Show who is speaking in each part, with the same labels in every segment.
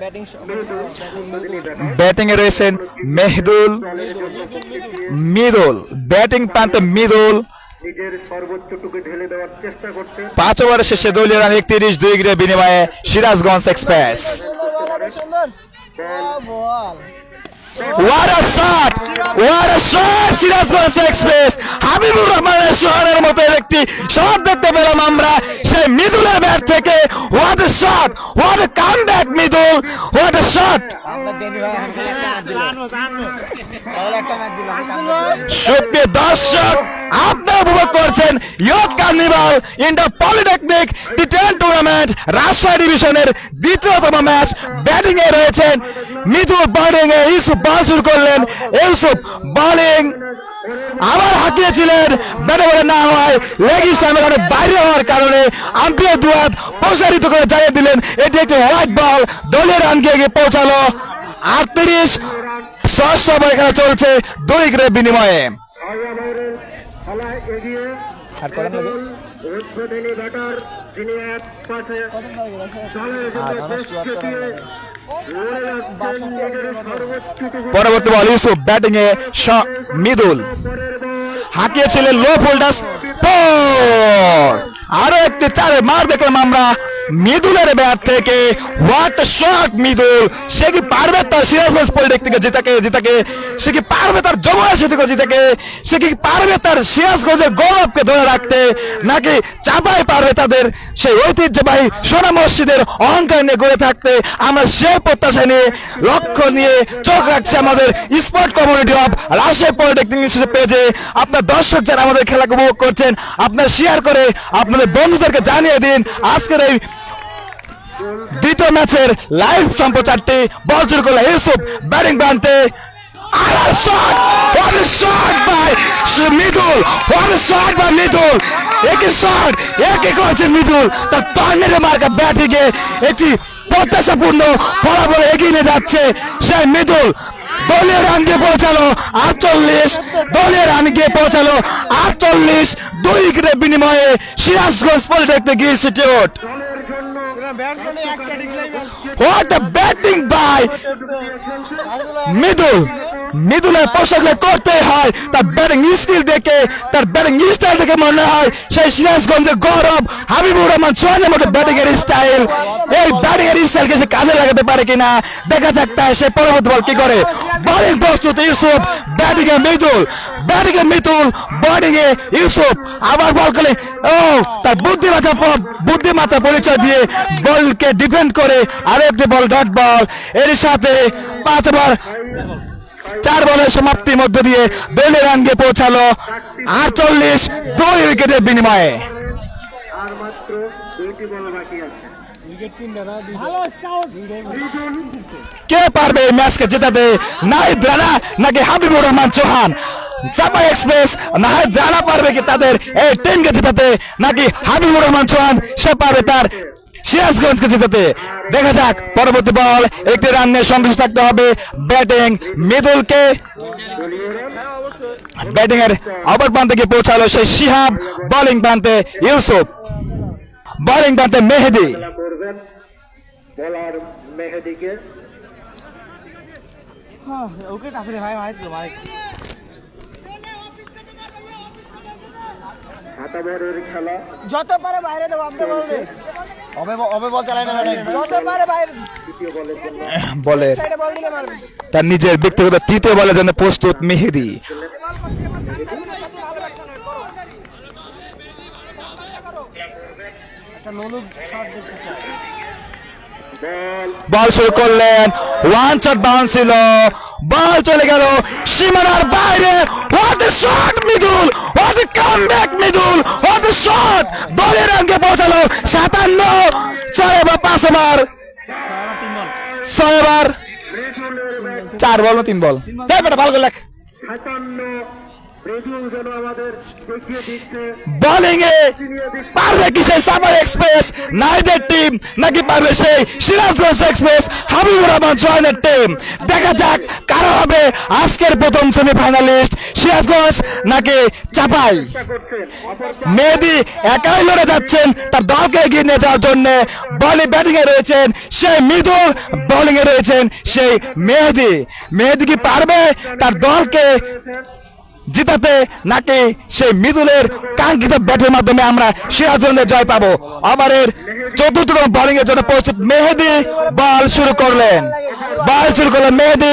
Speaker 1: Batting
Speaker 2: batting এ রয়েছেন মেহদুল Midul. Batting প্রান্তে মিদুল। পাঁচ ওভারের শেষে দলীয় রান একত্রিশ দুই গ্রে বিনিময়ে সিরাজগঞ্জ এক্সপ্রেস। আমরা। সেই মিদুলের ব্যাট থেকে what shot what come back Midul!
Speaker 1: তাহলে একটা ম্যাচ দিল
Speaker 2: সুপ্রিয় দর্শক আপনারা উপভোগ করছেন ইয়ত carnival inter polytechnic T ten tournament Rajshahi ডিভিশনের দ্বিতীয়তম ম্যাচ ব্যাটিং এ রয়েছেন। মিতুল বোলিং এ ইউসুফ বল শুরু করলেন। ইউসুফ বোলিং আবার হাঁকিয়েছিলেন। ব্যাটে বলে না হয় লেগ স্টাম্পের কারণে বাইরে হওয়ার কারণে আম্পিয়ার দুয়াত প্রসারিত করে জানিয়ে দিলেন। এটি একটি হোয়াইট বল দলের রান গিয়ে পৌঁছালো। আটত্রিশ ষষ্ঠ বল খেলা চলছে দুই বিনিময়ে।
Speaker 3: আর করেন উদ্বোধনী ব্যাটার যিনি এক পাশে সর্বোচ্চটুকু
Speaker 2: পরবর্তী বল ইউসুফ ব্যাটিং এ শ- মিদুল। হাঁকিয়েছিলেন লো ফোল্ডাস আরও একটি চারে মার দেখলাম আমরা। মিদুলের ব্যাট থেকে হোয়াট শট মিদুল? সে কি পারবে তার সিরাজগঞ্জ পলিটেক থেকে জেতাকে জেতাকে? সে কি পারবে তার জমাশি থেকে জেতাকে? সে কি পারবে তার সিরাজগঞ্জের গৌরবকে ধরে রাখতে? নাকি চাপায় পারবে তাদের সেই ঐতিহ্যবাহী সোনা মসজিদের অহংকার নিয়ে গড়ে থাকতে? আমরা সে প্রত্যাশা নিয়ে, লক্ষ্য নিয়ে চোখ রাখছি আমাদের sport community of Rajshahi polytechnic institute পেজে। আপনার দর্শক যারা আমাদের খেলাকে উপভোগ করছেন, আপনার শেয়ার করে, আপনাদের বন্ধুদেরকে জানিয়ে দিন। আজকের এই দ্বিতীয় ম্যাচের লাইভ সম্প্রচারটি বল শুরু ইউসুফ ব্যাটিং প্রান্তে। আর শট! বাই বাই একই শট, একই একটি প্রত্যাশাপূর্ণ ফলাফল এগিয়ে যাচ্ছে সেই মিদুল। দলীয় রান গিয়ে পৌঁছালো আটচল্লিশ। দলীয় রান গিয়ে পৌঁছালো আটচল্লিশ। দুই উইকেটের বিনিময়ে Sirajganj polytechnic institute. What a batting by Middle! মিদুলের পোশাকে করতে হয়। তার ব্যাটিং স্কিল দেখে, তার ব্যাটিং স্টাইল দেখে মনে হয় সেই সিরাজগঞ্জের গৌরব হাবিবুর রহমান সোহানের মতো ব্যাটিং এর স্টাইল এই ব্যাটিং এর স্টাইলকে সে কাজে লাগাতে পারে কিনা, দেখা যাক তাই সে পরবর্তী বল কি করে। বোলিং প্রস্তুত ইউসুফ ব্যাটিং এ মিদুল ব্যাটিং এ মিতুল বোলিং এ ইউসুফ। আবার বল করে ও, তার বুদ্ধিমাতা বুদ্ধিমাতা পরিচয় দিয়ে বলকে ডিফেন্ড করে আরও একটি বল ডট বল এর সাথে পাঁচ ওভার চার বলের সমাপ্তির মধ্য দিয়ে দলীয় রান গিয়ে পৌঁছালো আটচল্লিশ, দুই উইকেটের বিনিময়ে। কে পারবে এই ম্যাচকে জেতাতে? নাহিদ রানা নাকি হাবিবুর রহমান চৌহান? চাপা এক্সপ্রেস, নাহিদ রানা পারবে কি তাদের এই টিমকে জেতাতে? নাকি হাবিবুর রহমান চৌহান, সে পারবে তার সিরাজগঞ্জকে জেতাতে। দেখা যাক পরবর্তী বল একটি রান নিয়ে সন্তুষ্ট থাকতে হবে। ব্যাটিং মিদুলকে ব্যাটিং এর অপর প্রান্তে গিয়ে পৌঁছালো সেই শিহাব বোলিং প্রান্তে ইউসুফ। বোলিং প্রান্তে মেহেদি।
Speaker 3: খেলা।
Speaker 1: যত পারে বাইরে দেবো আপনি বল দে। অবে অবে বল চালাই না ম্যাডাম। যত পারে বাইরে
Speaker 3: তৃতীয় বলের জন্য।
Speaker 2: বলে
Speaker 1: সাইডে বল দিলে মারবে।
Speaker 2: তার নিজের ব্যক্তিগত তৃতীয় বলের জন্য প্রস্তুত মেহেদি।
Speaker 1: একটা নলু শট দেখতে চাই।
Speaker 3: বল
Speaker 2: বল শুরু করলেন। ওয়ান শট বাউন্স ছিল। বল চলে গেল। সীমানার বাইরে। What a shot Midul. What a comeback Midul. What a shot দলের রানকে পৌঁছালো সাতান্ন। ছয় বা পাঁচ ওভার। ছয় ওভার। চার বল না তিন বল? ভালো করে লেখ। বোলিং এ পারবে কি সেই সামার এক্সপ্রেস নাইদের টিম নাকি পারবে সেই সিরাজগঞ্জ এক্সপ্রেস হাবিবুর রহমান সোহানের টিম দেখা যাক কারা হবে আজকের প্রথম সেমিফাইনালিস্ট সিরাজগঞ্জ নাকি চাপাই। মেহেদি একাই লড়ে যাচ্ছেন তার দলকে এগিয়ে নিয়ে যাওয়ার জন্য বলি ব্যাটিং এ রয়েছেন সেই মৃদুল। বোলিং এ রয়েছেন সেই মেহেদি। মেহেদি কি পারবে? তার দলকে জিতাতে নাকি সেই মিদুলের কাঙ্ক্ষিত ব্যাটের মাধ্যমে আমরা সিরাজগঞ্জের জয় পাবো। ওভারের চতুর্থ বলিং এর জন্য প্রস্তুত মেহেদি বল শুরু করলেন। বল শুরু করলেন Mehedi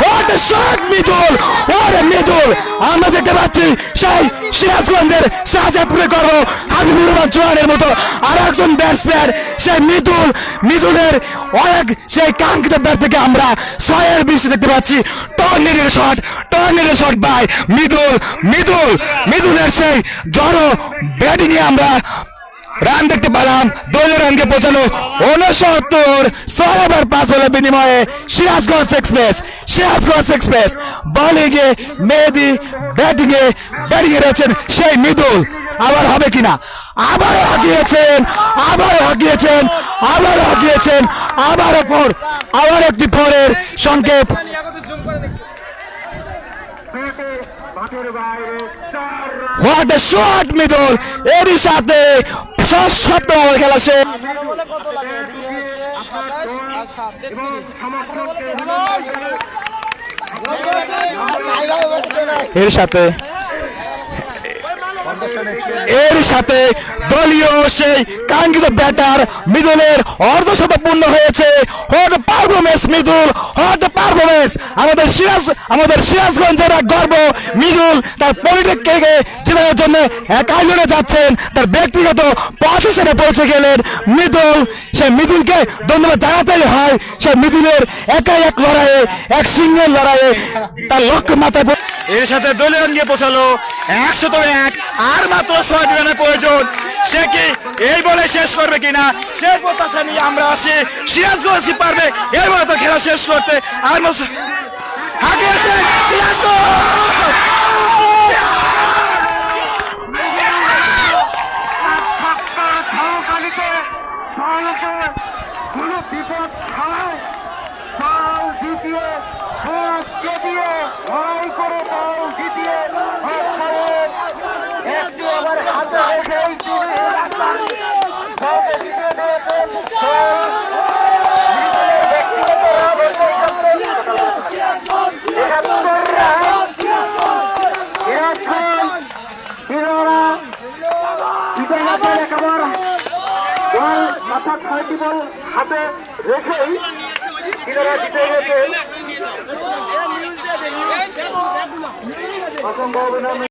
Speaker 2: what a shot Midul what Midul আমরা দেখতে পাচ্ছি সেই সিরাজগঞ্জের শাহজাদপুরে করব হাবিবুর রহমান চৌহানের মতো আর একজন ব্যাটসম্যান সেই মিদুল মিদুলের অনেক সেই কাঙ্ক্ষিত ব্যাট থেকে আমরা ছয়ের বেশি দেখতে পাচ্ছি। টর্নেডের শট টর্নেডের শট বাই মিদুল মিদুল মিদুলের সেই জড়ো ব্যাটিং এ আমরা রান দেখতে পেলাম দলীয় রানকে পৌঁছালো উনসত্তর ছয় ওভার পাঁচ বলের বিনিময়ে Sirajganj express Sirajganj express. Bowling এ মেহেদি ব্যাটিং এ ব্যাটিং এ রয়েছেন সেই মৃদুল। আবার হবে কিনা? আবার হাঁকিয়েছেন আবার হাঁকিয়েছেন আবার হাঁকিয়েছেন আবার ফোর আবার একটি ফোরের সংকেত হোয়াট এ শট মৃদুল এরই সাথে শেষ।
Speaker 1: বলে কত খেলা সাত
Speaker 3: সমর্থককে
Speaker 2: এর সাথে এর সাথে দলীয় সেই কাঙ্ক্ষিত ব্যাটার মিদুলের অর্ধশত পূর্ণ হয়েছে। Hot performance, Midul, hot performance. আমাদের সিরাজ, আমাদের সিরাজগঞ্জের এক গর্ব, মিদুল তার পলিটেককে জেতানোর জন্য একাই লড়ে যাচ্ছেন। তার ব্যক্তিগত পজিশনে পৌঁছে গেলেন মিদুল। সেই মিদুলকে ধন্যবাদ জানাতেই হয়। সে মিদুলের একাই এক লড়াইয়ে, এক সিঙ্গেল লড়াইয়ে তার লক্ষ্য মাথায় এর সাথে দলীয় গিয়ে পৌঁছালো একশত এক, আর মাত্র ছয়টি রানের প্রয়োজন। সে কি এই বলে শেষ করবে কিনা? সে প্রত্যাশা নিয়ে আমরা আসি সিরাজগঞ্জ পারবে? বলে তো খেলা শেষ করতে। আর
Speaker 3: সহকালীতে দলকে ইতিহাসের একেবারে বল মাথা ছয়টি বল হাতে রেখেই তিনোরা জিতে গেছে। অসম্ভব